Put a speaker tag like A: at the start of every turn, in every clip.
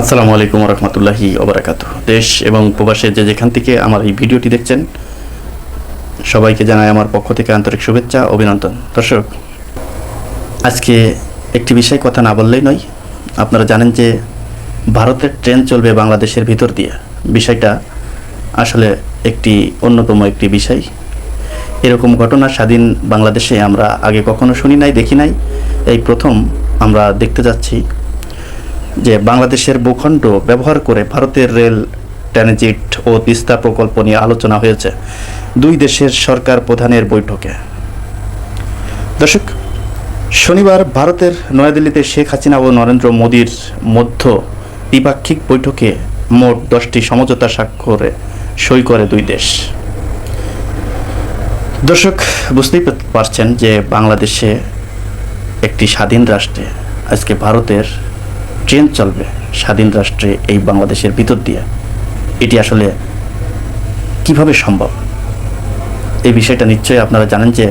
A: আসসালামু আলাইকুম রহমতুল্লাহি ওবরাকাত দেশ এবং প্রবাসে যে যেখান থেকে আমার এই ভিডিওটি দেখছেন, সবাইকে জানাই আমার পক্ষ থেকে আন্তরিক শুভেচ্ছা, অভিনন্দন। দর্শক, আজকে একটি বিষয় কথা না বললেই নয়। আপনারা জানেন যে ভারতের ট্রেন চলবে বাংলাদেশের ভিতর দিয়ে। বিষয়টা আসলে একটি অন্যতম একটি বিষয়। এরকম ঘটনা স্বাধীন বাংলাদেশে আমরা আগে কখনো শুনি নাই, দেখি নাই। এই প্রথম আমরা দেখতে যাচ্ছি যে বাংলাদেশের ভূখণ্ড ব্যবহার করে ভারতের রেল, ট্রানজিট ও তিস্তা প্রকল্প নিয়ে আলোচনা হয়েছে দুই দেশের সরকার প্রধানের বৈঠকে। দর্শক, শনিবার ভারতের নয়াদিল্লিতে শেখ হাসিনা ও নরেন্দ্র মোদীর মধ্য দ্বিপাক্ষিক বৈঠকে মোট দশটি সমঝোতা স্বাক্ষরে সই করে দুই দেশ। দর্শক, বুঝতেই পারছেন যে বাংলাদেশে একটি স্বাধীন রাষ্ট্রে আজকে ভারতের ট্রেন চলবে স্বাধীন রাষ্ট্রে এই বাংলাদেশের ভিতর দিয়ে। এটি আসলে কীভাবে সম্ভব? এই বিষয়টা নিশ্চয়ই আপনারা জানেন যে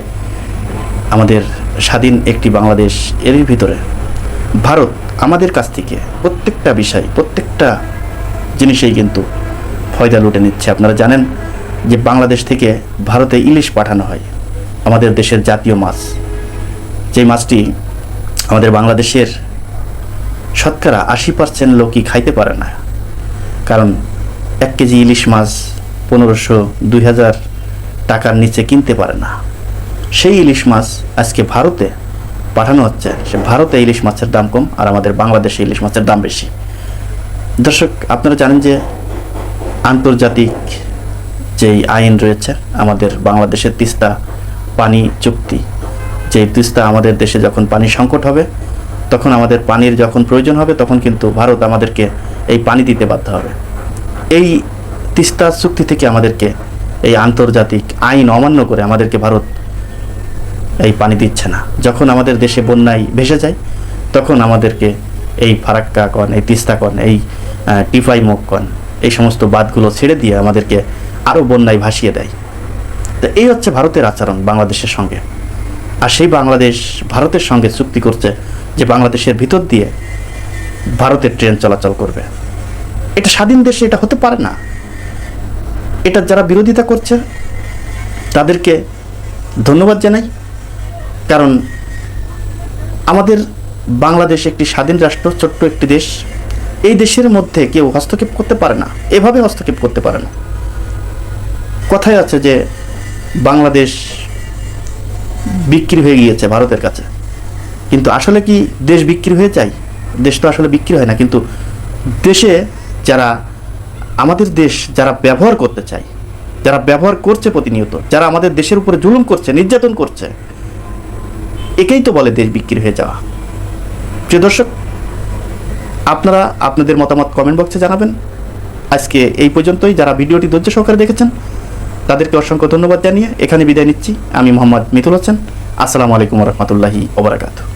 A: আমাদের স্বাধীন একটি বাংলাদেশ এরই ভিতরে ভারত আমাদের কাছ থেকে প্রত্যেকটা বিষয়, প্রত্যেকটা জিনিসেই কিন্তু ফয়দা লুটে নিচ্ছে। আপনারা জানেন যে বাংলাদেশ থেকে ভারতে ইলিশ পাঠানো হয় আমাদের দেশের জাতীয় মাছ। যেই মাছটি আমাদের বাংলাদেশের শতকরা আশি পার্সেন্ট লোকই খাইতে পারে না। কারণ এক কেজি ইলিশ মাছ পনেরোশো, দুই হাজার টাকার নিচে কিনতে পারে না। সেই ইলিশ মাছ আজকে ভারতে পাঠানো হচ্ছে। সে ভারতে ইলিশ মাছের দাম কম আর আমাদের বাংলাদেশে ইলিশ মাছের দাম বেশি। দর্শক, আপনারা জানেন যে আন্তর্জাতিক যেই আইন রয়েছে, আমাদের বাংলাদেশের তিস্তা পানি চুক্তি। যে তিস্তা আমাদের দেশে যখন পানি সংকট হবে তখন আমাদের পানির যখন প্রয়োজন হবে, তখন কিন্তু ভারত আমাদেরকে এই পানি দিতে বাধ্য হবে। এই তিস্তা চুক্তি থেকে আমাদেরকে এই আন্তর্জাতিক আইন অমান্য করে আমাদেরকে ভারত এই পানি দিচ্ছে না। যখন আমাদের দেশে বন্যায় ভেসে যায়, তখন আমাদেরকে এই ফারাক্কা কন এই তিস্তা কন এই টিফাই মুখ কন এই সমস্ত বাদগুলো ছেড়ে দিয়ে আমাদেরকে আরও বন্যায় ভাসিয়ে দেয়। তো এই হচ্ছে ভারতের আচরণ বাংলাদেশের সঙ্গে। আর সেই বাংলাদেশ ভারতের সঙ্গে চুক্তি করছে যে বাংলাদেশের ভিতর দিয়ে ভারতের ট্রেন চলাচল করবে। এটা স্বাধীন দেশে এটা হতে পারে না। এটা যারা বিরোধিতা করছে, তাদেরকে ধন্যবাদ জানাই। কারণ আমাদের বাংলাদেশ একটি স্বাধীন রাষ্ট্র, ছোট্ট একটি দেশ। এই দেশের মধ্যে কেউ হস্তক্ষেপ করতে পারে না। এভাবে হস্তক্ষেপ করতে পারে না। কথায় আছে যে বাংলাদেশ বিক্রি হয়ে গিয়েছে ভারতের কাছে। কিন্তু আসলে কি দেশ বিক্রি হয়ে যায়? দেশ তো আসলে বিক্রি হয় না, কিন্তু দেশে যারা, আমাদের দেশ যারা ব্যবহার করতে চায়, যারা ব্যবহার করছে প্রতিনিয়ত, যারা আমাদের দেশের উপরে জুলুম করছে, নির্যাতন করছে, একেই তো বলে দেশ বিক্রি হয়ে যাওয়া। প্রিয় দর্শক, আপনারা আপনাদের মতামত কমেন্ট বক্সে জানাবেন। আজকে এই পর্যন্তই, যারা ভিডিওটি ধৈর্য সহকারে দেখেছেন, তাদেরকে অসংখ্য ধন্যবাদ জানিয়ে এখানে বিদায় নিচ্ছি। আমি মোহাম্মদ মিতুল হোসেন, আসসালামু আলাইকুম রহমতুল্লাহি ওবরাকাতু